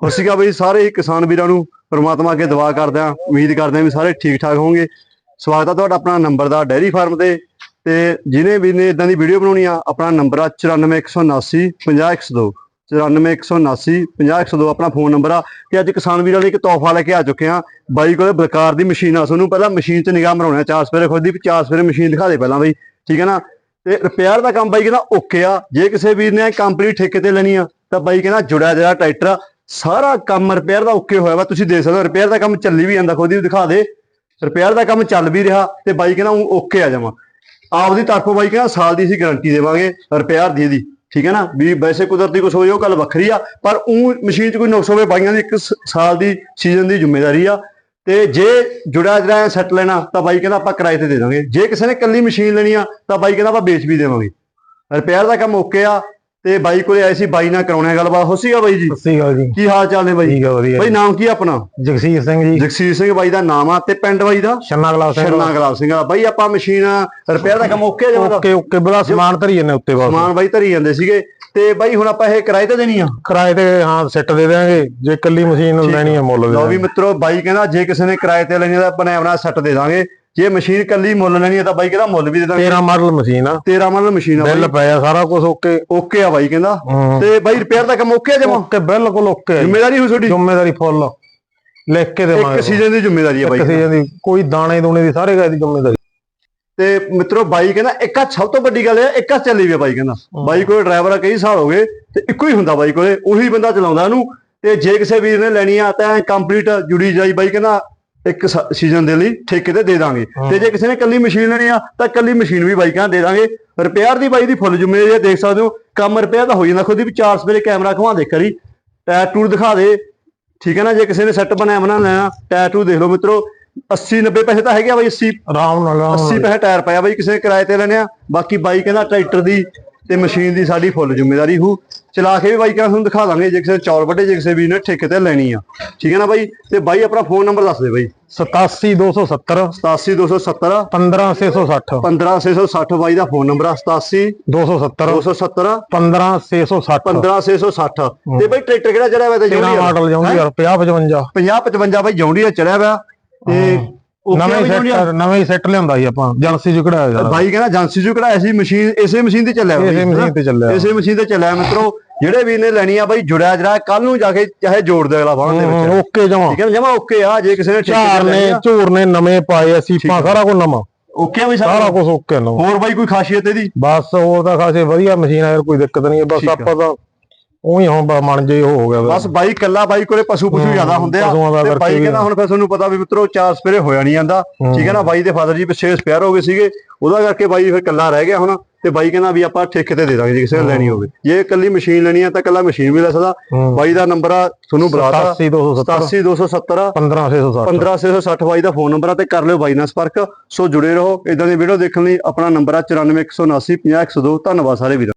ਸਤਿ ਸ਼੍ਰੀ ਅਕਾਲ ਬਈ, ਸਾਰੇ ਕਿਸਾਨ ਵੀਰਾਂ ਨੂੰ ਪ੍ਰਮਾਤਮਾ ਅੱਗੇ ਦੁਆ ਕਰਦੇ ਆ ਉਮੀਦ ਕਰਦੇ ਆ ਵੀ ਸਾਰੇ ਠੀਕ ਠਾਕ ਹੋਣਗੇ। ਸਵਾਗਤ ਆ ਤੁਹਾਡਾ ਆਪਣਾ ਨੰਬਰ ਦਾ ਡੈਰੀ ਫਾਰਮ ਤੇ ਤੇ ਜਿਹਨੇ ਵੀ ਨੇ ਇਦਾਂ ਦੀ ਵੀਡੀਓ ਬਣਾਉਣੀ ਆ, ਆਪਣਾ ਨੰਬਰ ਆ 94179 50102 94179 50102 ਆਪਣਾ ਫੋਨ ਨੰਬਰ ਆ ਤੇ ਅੱਜ ਕਿਸਾਨ ਵੀਰਾਂ ਲਈ ਇੱਕ ਤੋਹਫਾ ਲੈ ਕੇ ਆ ਚੁੱਕੇ ਆ ਬਾਈ ਕੋਲੇ ਬਲਕਾਰ ਦੀ ਮਸ਼ੀਨ ਆ ਤੁਹਾਨੂੰ ਪਹਿਲਾਂ ਮਸ਼ੀਨ 'ਚ ਨਿਗਾਹ ਮਰਾਉਣਾ, ਚਾਰ ਸਵੇਰੇ ਖੁਦ ਦੀ, ਚਾਰ ਸਵੇਰੇ ਮਸ਼ੀਨ ਦਿਖਾ ਦੇ ਪਹਿਲਾਂ ਬਈ, ਠੀਕ ਹੈ ਨਾ? ਤੇ ਰਿਪੇਅਰ ਦਾ ਕੰਮ ਬਾਈ ਕਹਿੰਦਾ ਓਕੇ ਆ, ਜੇ ਕਿਸੇ ਵੀਰ ਨੇ ਕੰਪਨੀ ਠੇਕੇ ਤੇ ਲੈਣੀ ਆ, ਤਾਂ ਬਾਈ ਕਹਿੰਦਾ ਜੁੜਿਆ ਜਿਹੜਾ ਟਰੈਕਟਰ ਸਾਰਾ ਕੰਮ ਰਿਪੇਅਰ ਦਾ ਓਕੇ ਹੋਇਆ ਵਾ, ਤੁਸੀਂ ਦੇਖ ਸਕਦੇ ਹੋ ਰਿਪੇਅਰ ਦਾ ਕੰਮ ਚੱਲੀ ਵੀ ਜਾਂਦਾ, ਖੁਦ ਹੀ ਦਿਖਾ ਦੇ। ਰਿਪੇਅਰ ਦਾ ਕੰਮ ਚੱਲ ਵੀ ਰਿਹਾ ਤੇ ਬਾਈ ਕਹਿੰਦਾ ਓਕੇ ਆ ਜਾਵਾਂ। ਆਪਦੀ ਤਰਫੋਂ ਬਾਈ ਕਹਿੰਦਾ ਸਾਲ ਦੀ ਅਸੀਂ ਗਾਰੰਟੀ ਦੇਵਾਂਗੇ ਰਿਪੇਅਰ ਦੀ ਇਹਦੀ, ਠੀਕ ਹੈ ਨਾ? ਵੀ ਵੈਸੇ ਕੁਦਰਤੀ ਕੁਝ ਹੋ ਜਾਓ ਗੱਲ ਵੱਖਰੀ ਆ, ਪਰ ਉਹ ਮਸ਼ੀਨ 'ਚ ਕੋਈ ਨੁਕਸ ਹੋਵੇ, ਬਾਈਆਂ ਦੀ ਇੱਕ ਸਾਲ ਦੀ ਸੀਜ਼ਨ ਦੀ ਜ਼ਿੰਮੇਵਾਰੀ ਆ। ਤੇ ਜੇ ਜੁੜਿਆ ਜਿਹੜਾ ਸੈੱਟ ਲੈਣਾ, ਤਾਂ ਬਾਈ ਕਹਿੰਦਾ ਆਪਾਂ ਕਿਰਾਏ ਤੇ ਦੇ ਦਾਂਗੇ। ਜੇ ਕਿਸੇ ਨੇ ਕੱਲੀ ਮਸ਼ੀਨ ਲੈਣੀ ਆ, ਤਾਂ ਬਾਈ ਕਹਿੰਦਾ ਆਪਾਂ ਵੇਚ ਵੀ ਦੇਵਾਂਗੇ। ਰਿਪੇਅਰ ਦਾ ਕੰਮ ਓਕੇ ਆ ਤੇ ਬਾਈ ਕੋਲੇ ਆਏ ਸੀ ਬਾਈ ਨਾਲ ਕਰਾਉਣੇ ਗੱਲਬਾਤ। ਹੋ ਸੀਗਾ ਬਾਈ ਜੀ? ਸਤਿ ਸ਼੍ਰੀ ਅਕਾਲ ਜੀ। ਕੀ ਹਾਲ ਚਾਲ ਨੇ ਬਾਈ? ਠੀਕ ਆ ਵਧੀਆ ਬਾਈ ਨਾਮ ਕੀ ਆ ਆਪਣਾ? ਜਗਸੀਰ ਸਿੰਘ ਜੀ। ਜਗਸੀਰ ਸਿੰਘ ਬਾਈ ਦਾ ਨਾਮ ਆ ਤੇ ਪਿੰਡ ਬਾਈ ਦਾ? ਛੰਨਾ ਗਲਾਸ ਸਿੰਘ। ਸ਼ਰਨਾ ਗਲਾਬ ਸਿੰਘ ਆ। ਬਾਈ ਆਪਾਂ ਮਸ਼ੀਨ ਰਿਪੇਅਰ ਦਾ ਕੰਮ ਓਕੇ ਜਮਾ ਓਕੇ ਓਕੇ ਬੜਾ ਸਮਾਨ ਧਰੀ ਜੰਨੇ ਉੱਤੇ ਬਸ। ਸਮਾਨ ਬਾਈ ਧਰੀ ਜਾਂਦੇ ਸੀਗੇ। ਤੇ ਬਾਈ ਹੁਣ ਆਪਾਂ ਇਹ ਕਿਰਾਏ ਤੇ ਦੇਣੀ ਆ? ਕਿਰਾਏ ਤੇ ਹਾਂ ਸੈੱਟ ਦੇ ਦੇਾਂਗੇ ਜੇ ਕੱਲੀ ਮਸ਼ੀਨ ਲੈਣੀ ਹੈ ਮੁੱਲ ਦੇ ਲਓ ਵੀ ਮਿੱਤਰੋ ਬਾਈ ਕਹਿੰਦਾ ਜੇ ਕਿਸੇ ਨੇ ਕਿਰਾਏ ਤੇ ਲੈਣੀ ਆ ਤਾਂ ਆਪਾਂ ਨੇ ਆਪਣਾ ਸੈੱਟ ਦੇ ਦਾਂਗੇ। ਜੇ ਮਸ਼ੀਨ ਕੱਲੀ ਮੁੱਲ ਲੈਣੀ ਆ ਤਾਂ ਬਾਈ ਕਹਿੰਦਾ ਮੁੱਲ ਵੀ ਦੇ ਦਾਂਗੇ? 13 ਮਾਡਲ ਮਸ਼ੀਨ ਆ। 13 ਮਤਲਬ ਮਸ਼ੀਨ ਆ ਬਿੱਲ ਪਿਆ ਸਾਰਾ ਕੁਝ ਓਕੇ। ਓਕੇ ਆ ਬਾਈ ਕਹਿੰਦਾ। ਹੂੰ। ਤੇ ਬਾਈ ਰਿਪੇਅਰ ਦਾ ਕੰਮ ਓਕੇ ਆ ਜਮਾ? ਓਕੇ ਬਿਲਕੁਲ ਓਕੇ। ਜ਼ਿੰਮੇਵਾਰੀ ਹੋ ਤੁਹਾਡੀ? ਜ਼ਿੰਮੇਵਾਰੀ ਫੁੱਲ। ਲਿਖ ਕੇ ਇੱਕ ਦੇਵਾਂਗੇ। ਸੀਜ਼ਨ ਦੀ ਜ਼ਿੰਮੇਵਾਰੀ ਆ ਬਾਈ ਇੱਕ ਸੀਜ਼ਨ ਦੀ। ਕੋਈ ਦਾਣੇ ਦੂਣੇ ਦੀ ਸਾਰੇ ਗਾਇ ਦੀ ਜ਼ਿੰਮੇਵਾਰੀ। ਤੇ ਮਿੱਤਰੋ ਬਾਈ ਕਹਿੰਦਾ ਇੱਕ ਸਭ ਤੋਂ ਵੱਡੀ ਗੱਲ ਇਹ ਇੱਕ ਚੱਲੀ ਵੀ ਬਾਈ ਕਹਿੰਦਾ। ਬਾਈ ਕੋਲ ਡਰਾਈਵਰ ਆ ਕਈ ਸਾਲ ਹੋ ਗਏ ਤੇ ਇੱਕੋ ਹੀ ਹੁੰਦਾ ਬਾਈ ਕੋਲੇ ਉਹੀ ਬੰਦਾ ਚਲਾਉਂਦਾ ਇਹਨੂੰ। ਤੇ ਜੇ ਕਿਸੇ ਵੀਰ ਨੇ ਲੈਣੀ ਆ ਤਾਂ ਕੰਪਲੀਟ ਜੁੜੀ ਜਾਈ ਬਾਈ ਕਹਿੰਦਾ। ਇੱਕ ਸੀਜ਼ਨ ਦੇ ਲਈ ਠੇਕੇ ਤੇ ਦੇ ਦਾਂਗੇ। ਤੇ ਜੇ ਕਿਸੇ ਨੇ ਕੱਲੀ ਮਸ਼ੀਨ ਲੈਣੀ ਆ ਤਾਂ ਕੱਲੀ ਮਸ਼ੀਨ ਵੀ ਬਾਈ ਕਹਿੰਦਾ ਦੇ ਦਾਂਗੇ। ਰਿਪੇਅਰ ਦੀ ਬਾਈ ਦੀ ਫੁੱਲ ਜ਼ਿੰਮੇਵਾਰੀ ਦੇਖ ਸਕਦੇ ਹੋ ਕੰਮ ਰਿਪੇਅਰ ਦਾ ਹੋ ਜਾਂਦਾ ਖੁਦ ਹੀ ਵੀ ਚਾਰ ਸਵੇਰੇ ਕੈਮਰਾ ਘੁਮਾ ਦੇ ਕਰੀ ਟਾਇਰ ਟੂਰ ਦਿਖਾ ਦੇ। ਠੀਕ ਹੈ ਨਾ ਜੇ ਕਿਸੇ ਨੇ ਸੈੱਟ ਬਣਾਇਆ ਬਣਾ ਲੈਣਾ ਟਾਇਰ ਟੂਰ ਦੇਖ ਲਓ ਮਿੱਤਰੋ। 80 90 ਪੈਸੇ ਤਾਂ ਹੈਗੇ ਆ ਬਾਈ 80 ਆਰਾਮ ਨਾਲ ਆਰਾਮ 80 ਨਾਲ। ਪੈਸੇ ਟਾਇਰ ਪਿਆ ਬਾਈ ਕਿਸੇ ਨੇ ਕਿਰਾਏ ਤੇ ਲੈਣੇ ਆ। ਬਾਕੀ ਬਾਈ ਕਹਿੰਦਾ ਟਰੈਕਟਰ ਦੀ ਤੇ ਮਸ਼ੀਨ ਦੀ ਸਾਡੀ ਫੁੱਲ ਜ਼ਿੰਮੇਵਾਰੀ ਹੂ। ਚਲਾ ਕੇ ਵੀ ਬਾਈ ਕਹਿੰਦਾ ਤੁਹਾਨੂੰ ਦਿਖਾ ਦਾਂਗੇ ਜੇ ਕਿਸੇ ਚੌਲ ਵੱਡੇ ਜੇ ਕਿਸੇ ਵੀ ਨੇ ਠੇਕੇ ਤੇ ਲੈਣੀ ਆ। ਠੀਕ ਹੈ ਨਾ ਬਾਈ? ਤੇ ਬਾਈ ਆਪਣਾ ਫੋਨ ਨੰਬਰ ਦੱਸ ਦੇ ਬਾਈ। 87270 87270 15660 15660 ਬਾਈ ਦਾ ਫੋਨ ਨੰਬਰ ਆ 87 270 270 15660 15660 ਤੇ ਬਾਈ ਟਰੈਕਟਰ ਕਿਹੜਾ ਚੜਿਆ ਹੋਇਆ ਤੇ 13 ਮਾਡਲ ਜਾਉਂਦੀ ਯਾਰ 50 55 50 55 ਬਾਈ ਜੌਂਡੀਆ ਚੜਿਆ ਹੋਇਆ ਤੇ ਆ ਨਵੇਂ? ਸੈੱਟ ਨਵੇਂ ਸੈੱਟ ਲਿਆਂਦਾ ਸੀ ਆਪਾਂ ਜਲਸੀ ਚ ਕਢਾਇਆ ਯਾਰ ਬਾਈ ਕਹਿੰਦਾ ਏਜੰਸੀ ਚੋਂ ਕਢਾਇਆ ਸੀ ਮਸ਼ੀਨ ਇਸੇ ਮਸ਼ੀਨ ਤੇ ਚੱਲਿਆ ਇਸੇ ਮਸ਼ੀਨ ਤੇ ਚੱਲਿਆ। ਇਸੇ ਮਸ਼ੀਨ ਤੇ ਚੱਲਿਆ। ਮਿੱਤਰੋ ਜਿਹੜੇ ਵੀ ਨੇ ਲੈਣੀ ਆ ਬਾਈ ਜੁੜਿਆ ਜਰਾ ਕੱਲ ਨੂੰ ਜਾ ਕੇ ਚਾਹੇ ਜੋੜ ਦੇ ਅਗਲਾ ਬਾਹਰ ਦੇ ਵਿੱਚ। ਓਕੇ ਜਮਾ। ਠੀਕ ਹੈ ਜਮਾ ਓਕੇ ਆ ਜੇ ਕਿਸੇ ਨੇ ਠੇਕੇ ਝਾਰ ਨੇ ਝੂਰ ਨੇ ਨਵੇਂ ਪਾਏ ਆ ਸੀਪਾਂ ਸਾਰਾ ਕੁਝ ਨਵਾਂ। ਓਕੇ ਬਈ ਸਾਰਾ ਕੁਝ ਓਕੇ ਨਵਾਂ। ਹੋਰ ਬਾਈ ਕੋਈ ਖਾਸੀਅਤ ਇਹਦੀ? ਬਸ ਹੋਰ ਤਾਂ ਖਾਸੇ ਵਧੀਆ ਮਸ਼ੀਨ ਆ ਯਾਰ ਕੋਈ ਦਿੱਕਤ ਨਹੀਂ ਬਸ। ਆਪਾਂ ਤਾਂ ਉਹੀ ਹੁਣ ਮਨ ਜੇ ਹੋ ਗਿਆ ਬਸ ਬਾਈ ਕੱਲਾ ਬਾਈ ਕੋਲੇ ਪਸ਼ੂ ਪਸ਼ੂ ਹੂੰ, ਜ਼ਿਆਦਾ ਹੁੰਦੇ ਆ। ਪਸ਼ੂਆਂ ਦਾ ਤੇ ਕਰਕੇ ਬਾਈ ਵੀ ਕਹਿੰਦਾ ਹੁਣ ਫਿਰ ਤੁਹਾਨੂੰ ਪਤਾ ਵੀ ਮਿੱਤਰੋ ਚਾਰ ਸਪੇਰੇ ਹੋਇਆ ਨਹੀਂ ਜਾਂਦਾ। ਹੂੰ। ਠੀਕ ਹੈ ਨਾ ਬਾਈ ਦੇ ਫਾਦਰ ਜੀ ਪਿੱਛੇ ਸਪੇਅਰ ਹੋ ਗਏ ਸੀਗੇ। ਉਹਦਾ ਕਰਕੇ ਬਾਈ ਫਿਰ ਕੱਲਾ ਰਹਿ ਗਿਆ ਹੁਣ। ਤੇ ਬਾਈ ਕਹਿੰਦਾ ਵੀ ਆਪਾਂ ਠੇਕੇ ਤੇ ਦੇ ਦਾਂਗੇ ਜੇ ਕਿਸੇ ਨੇ ਲੈਣੀ ਹੋਵੇ। ਜੇ ਇਕੱਲੀ ਮਸ਼ੀਨ ਲੈਣੀ ਆ ਤਾਂ ਇਕੱਲਾ ਮਸ਼ੀਨ ਵੀ ਲੈ ਸਕਦਾ। ਹੂੰ। ਬਾਈ ਦਾ ਨੰਬਰ ਆ ਤੁਹਾਨੂੰ ਬੁਲਾਤਾ 87270 87270 15660 15660 ਬਾਈ ਦਾ ਫੋਨ ਨੰਬਰ ਆ ਤੇ ਕਰ ਲਿਓ ਬਾਈ ਨਾਲ ਸੰਪਰਕ। ਸੋ ਜੁੜੇ ਰਹੋ। ਇਦਾਂ ਦੀ ਵੀਡੀਓ ਦੇਖਣ ਲਈ ਆਪਣਾ ਨੰਬਰ ਆ 9417950102 ਧੰਨਵਾਦ ਸਾਰੇ ਵੀਰਾਂ